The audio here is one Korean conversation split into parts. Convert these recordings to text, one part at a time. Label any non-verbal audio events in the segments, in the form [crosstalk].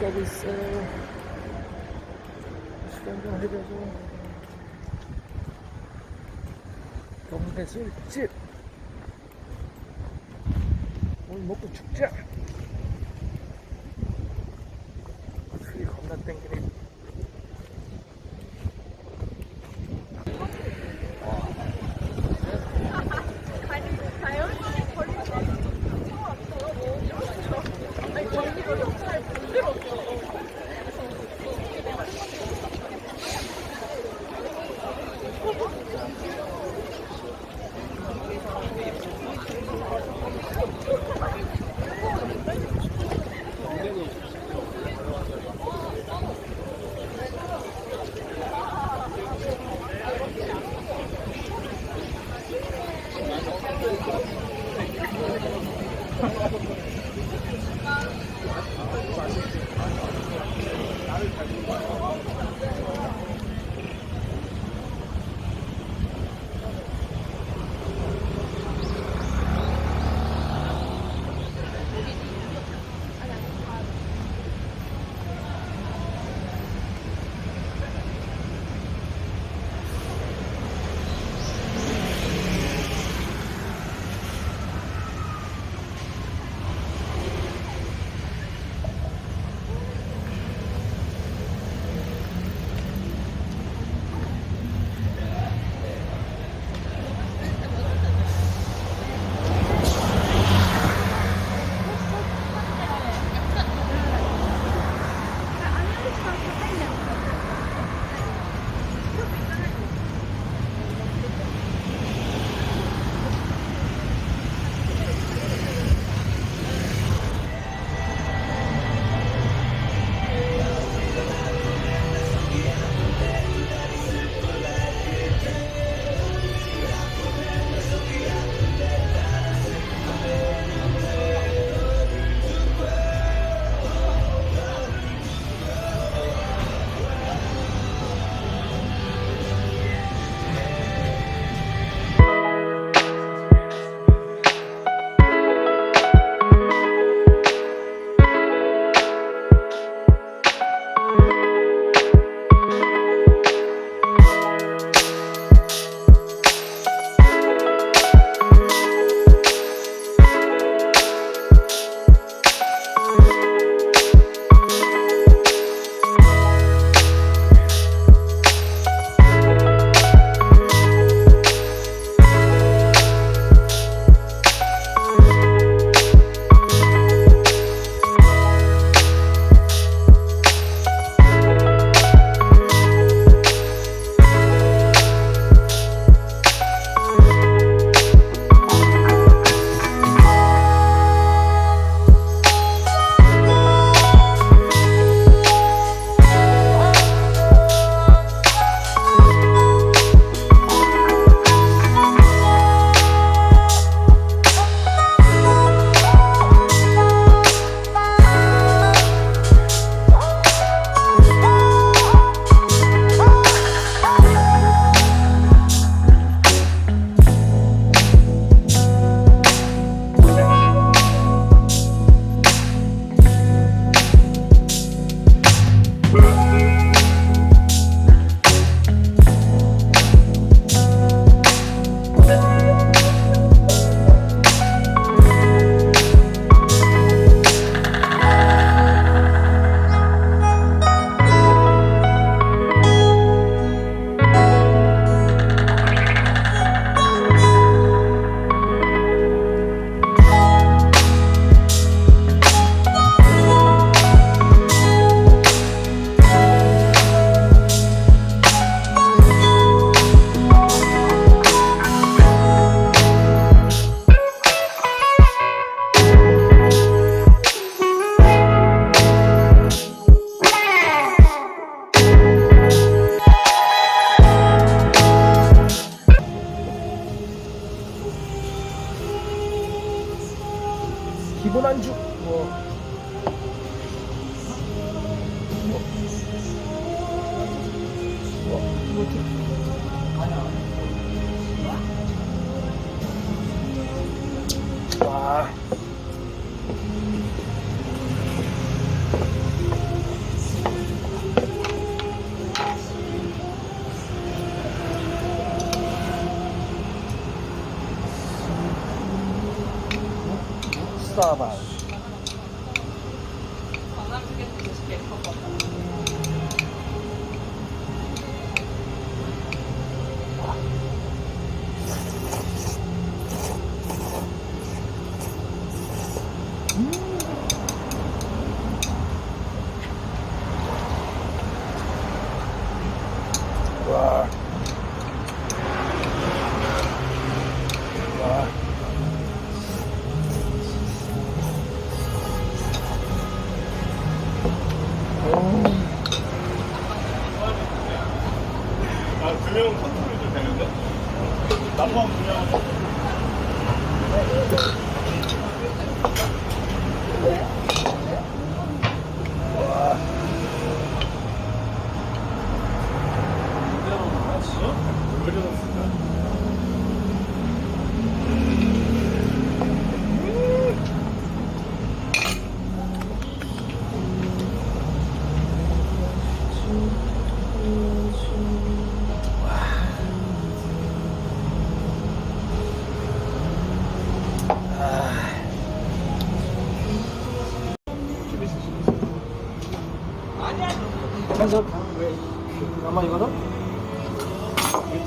가고 있어요. 시간 좀 해줘서. 동네 술집. 오늘 먹고 죽자.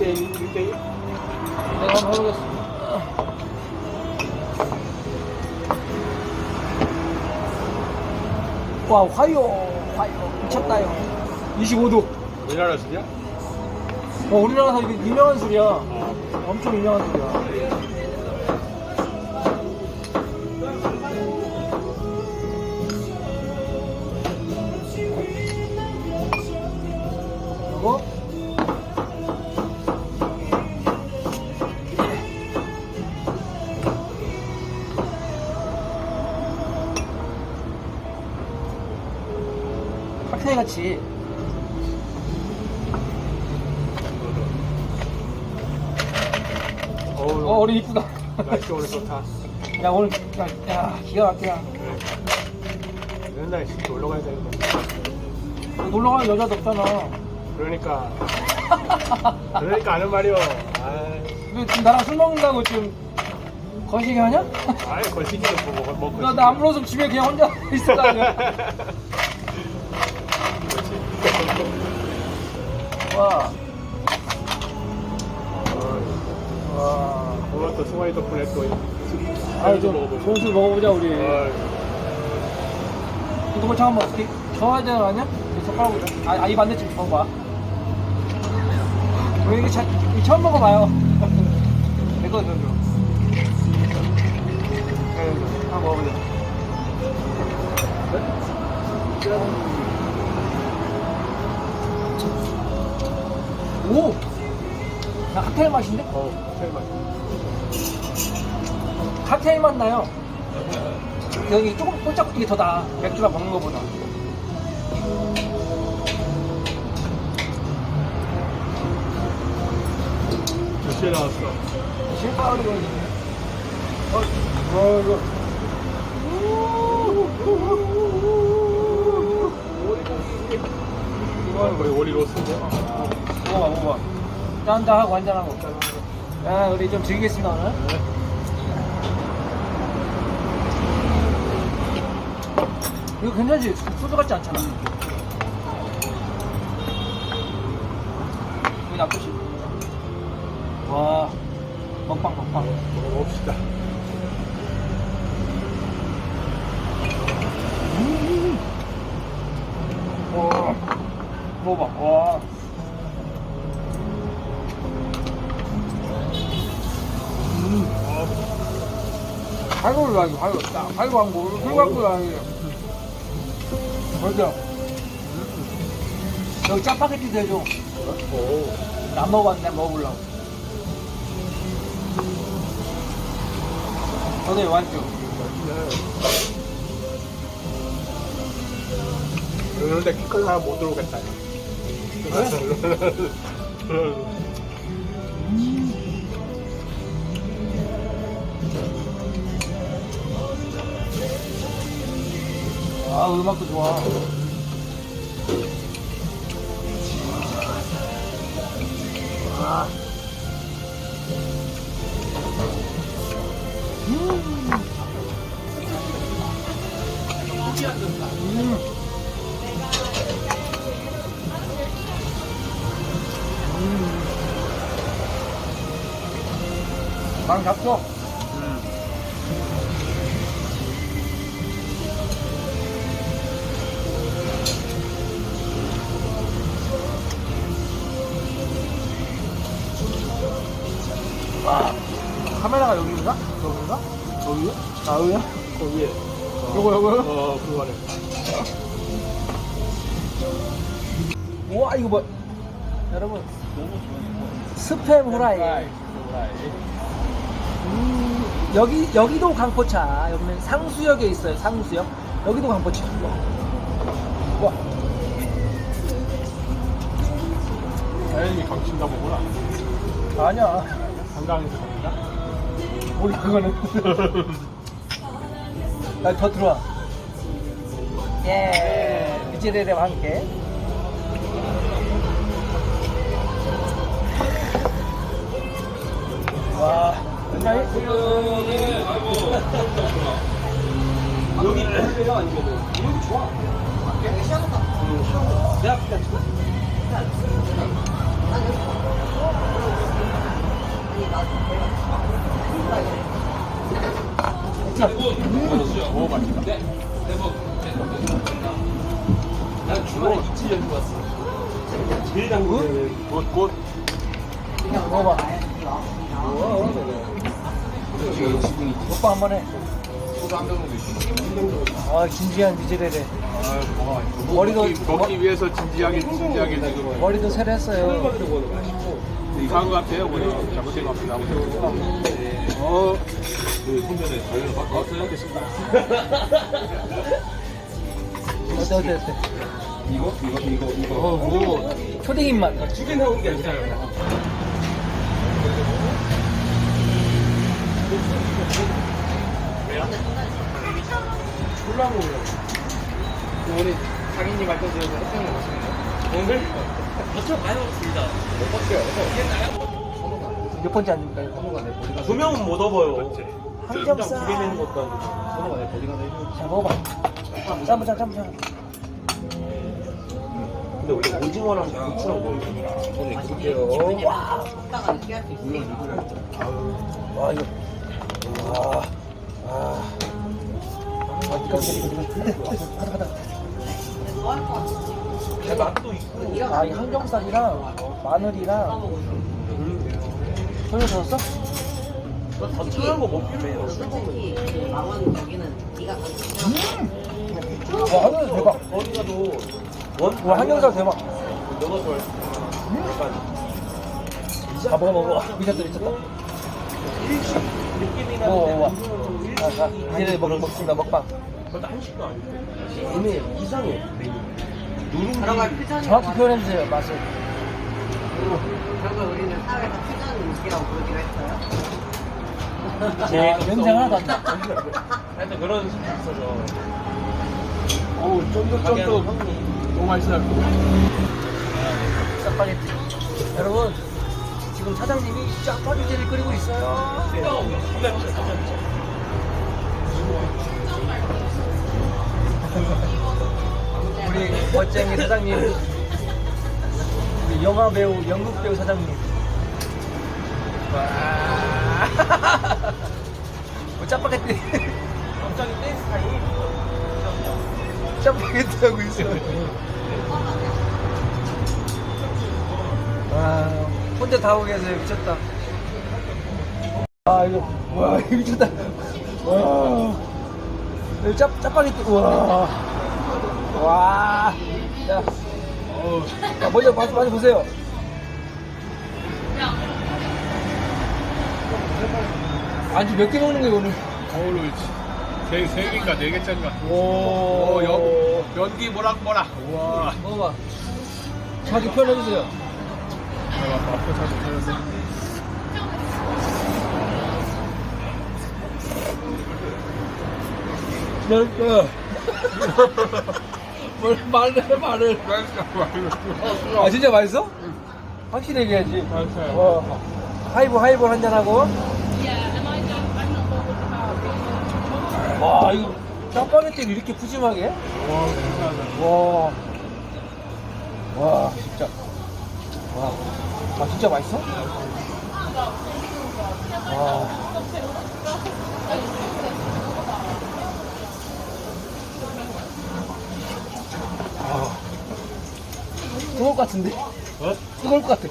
1대1, 1대1? 내가 한번 해보겠습니다. 와 화요 화요 미쳤다요. 25도. 우리나라 술이야? 어, 우리나라에서 이게 유명한 술이야. 어. 엄청 유명한 술이야. 칵테일 같이 어 어우, 우리 이쁘다 날씨 오늘 좋다. 야 오늘 야, 야 기가 막히야 맨날 집 놀러 가야 되는데. 놀러 가는 여자도 없잖아 그러니까. 그러니까 아는 말이요. 아이, 너 지금 나랑 술 먹는다고 지금 거시기 하냐? 아이, 거시기도 뭐 먹, 먹고. 나, 나안 불렀으면 집에 그냥 혼자 있을 거 아니야 [laughs] 와. 와. 오늘 또 승환이 덕분에 또 술도 좀. 좋은 술 먹어보자 우리 이거 잠깐만 어떻게 저어야 되는 거 아니야? 이 젓가락으로 아, 아, 이 반대쯤 저어 봐 왜 이게 자, 이거 처음 먹어봐요 내거 좀 줘. 네, 한번 먹어보자 오! 나 칵테일 맛인데? 어, 제일 맛있어. 칵테일 맛 나요. 여기 조금 꼴짝이게 더 나. 맥주랑 먹는 것보다. 몇개 나왔어? 실파울이 걸리네. 어, 어, 이거. 오리고기. 이거는 거의 오리로 쓰고. 먹어봐 먹어봐. 짠다 하고 한잔하고. 야 우리 좀 즐기겠습니다 오늘. 이거 괜찮지? 소주 같지 않잖아. 이거 나쁘지? 와 먹방 먹방. 먹읍시다. 음. 와 먹어봐. 와. 발골 나기, 발골. 딱, 한 거, 술 갖고 나기. 먼저. 여기. 오, 안 먹어봤는데 먹어보려고. 오늘 완주. 맛있네. 그런데 키클 하나 못 들어오겠다. [laughs] 아 음악도 좋아 방 잡죠? 카메라가 여기인가? 여기인가? 여기? 아, 여기야? 거기에. 요거, 요거요? 어, 그거네. 우와, 이거 뭐. 여러분. 스팸 후라이. 음, 여기, 여기도 강포차. 여기는 상수역에 있어요, 상수역. 여기도 강포차. 와. 다행히 강친다 보구나. 아니야. 한강에서 갑니다. 몰라, 그거는. 나더 들어와. 예. 미치레레와 함께. 와. 아니, 여기 할래요? 아니면 여기 좋아. 밖에? 시원하다. 내 앞에 앉고. 자, 오, 맛있다. 난 주말에 이틀 연구 왔어. 제일 당근? 곧, 곧. 그냥 먹어봐. 오빠 한 번 해. 소주 한병 정도 있어. 아, 진지한. 아, 뭐가 맛있어. 머리도- 먹기, 먹기 위해서 진지하게, 진지하게 지금. 머리도 새렸어요. 이상한 것 같아요, 머리. 잘못된 것 같습니다. 어, 그 손전에 관련을 바꿔왔어요? 어때, 어때, 어때? 이거? 이거, 이거, 이거. 어, 뭐, 초딩 입맛. 두개 나온 게 아니잖아요. 졸라 먹어요. 우리 장인님 할 때도 햇볕 먹었습니다. 오늘? 저쪽 많이 먹었습니다. 몇 번째 아닙니까, 이거? 두 명은 못 업어요. 한 점싸. 두개 내는 것도 아니고. 선호가 내 버디가 내는 자, 먹어봐. 짬뽕장, 짬뽕장. 근데 원래 오징어랑 고추랑 먹으면 오늘 그렇게요. 와, 와, 이거. 와, 와. 아, 가다, 가다. 맛도 있고. 아, 이 항정살이랑 마늘이랑 소주 줬어? 더 천한 거 먹기로 해요. 솔직히 그 망원 여기는 네가 와, 항정살 대박. 어디 가도 원. 와, 항정살 대박. 너가 좋아해. 약간 아, 먹어, 먹어. 미쳤다, 미쳤다. 일식 느낌이나. 어, 와. 아, 자, 이제 먹, 먹습니다, 먹방. 그것도 한식도 아니고. 얘네 이상해. 누룽지. 정확히 표현해주세요, 맛을. 결국 우리는 사회에서 퓨전 음식이라고 부르기로 했어요. [laughs] 아, 냄새 하나도 안 나. 하여튼 그런 식이 있어서. 어우, 쫀득쫀득. 너무 맛있어요. 짜파게티. 여러분, 지금 사장님이 짜파게티를 끓이고 있어요. 우리 멋쟁이 사장님. 우리 영화 배우, 연극 배우 사장님. 와. [laughs] 뭐 짜파게티. 갑자기 댄스 타임. 짜파게티 하고 있어요. 와, 혼자 다 하고 계세요. 미쳤다. 아, 이거, 와, 미쳤다. 와. 짜파게티, 와. 와. 자, 어, 자, 먼저 맛, 맛 보세요. 안주 몇 개 먹는 거예요, 오늘? 어우, 세, 세 개인가 네 개짜리가. 오, 오, 연, 연기 모락모락. 와. 먹어봐. 자기 표현해주세요. 내가 맛도 잘 못하는데. 맛있어. 뭘 말을 해, 말을. 아, 진짜 맛있어? 확실히 얘기해야지. 맛있어요. 어, 하이볼, 하이볼 한잔하고. 와, 이거 짜파게티를 이렇게 푸짐하게? 와, 괜찮아. 와. 와, 진짜. 와. 아, 진짜 맛있어? 아. 뜨거울 것 같은데? 어? 뜨거울 것 같아.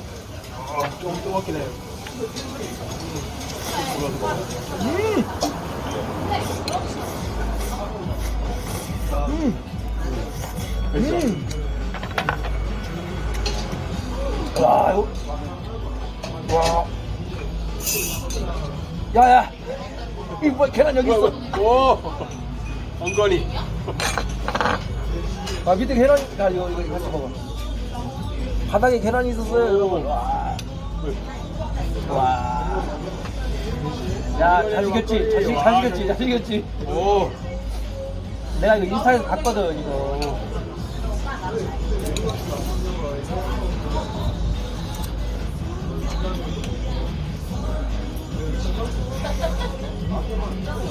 아, 좀 뜨겁긴 해요. 음! 음! 음! 와, 이거. 와. 야, 야. 이거 뭐, 계란 여기 있어. 오! 엉거리. 아, 밑에 계란, 야, 이거, 이거 같이 먹어. 바닥에 계란이 있었어요, 여러분. 와. 와. 야, 잘 익었지? 잘, 익- 잘 익었지? 잘 익었지? 오! 내가 이거 인스타에서 봤거든, 이거.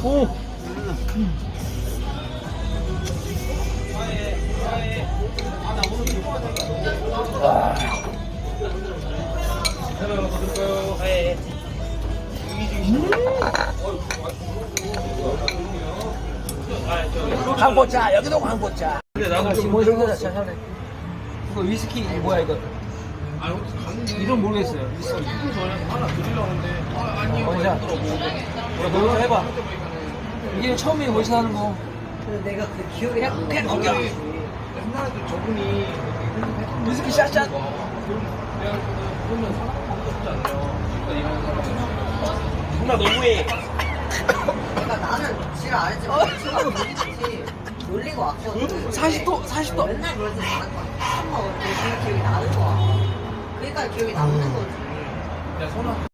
오! 광고차 여기도 광고차. 근데 나도 좀뭐 이거 자 이거 위스키 이거? 뭐야 이거 이름 모르겠어요. 위스키 하나 드리려고 했는데 아, 아니 원샷 너도 해봐. 이게 처음이에요 원샷 하는 거. 내가 그 기억이 그냥 그냥 넘겨. 옛날에 그 저분이 위스키 샷샷. 그러면 사람 없지 않나요? 정말 너무해. 내가 나는 지를 안 했지만 지금 놀리지 놀리고. 왔거든 40도 40도? 맨날 그러지 않았거한 때그 기억이 나는 거야 그러니까 기억이 남는 거지. 야, 선아.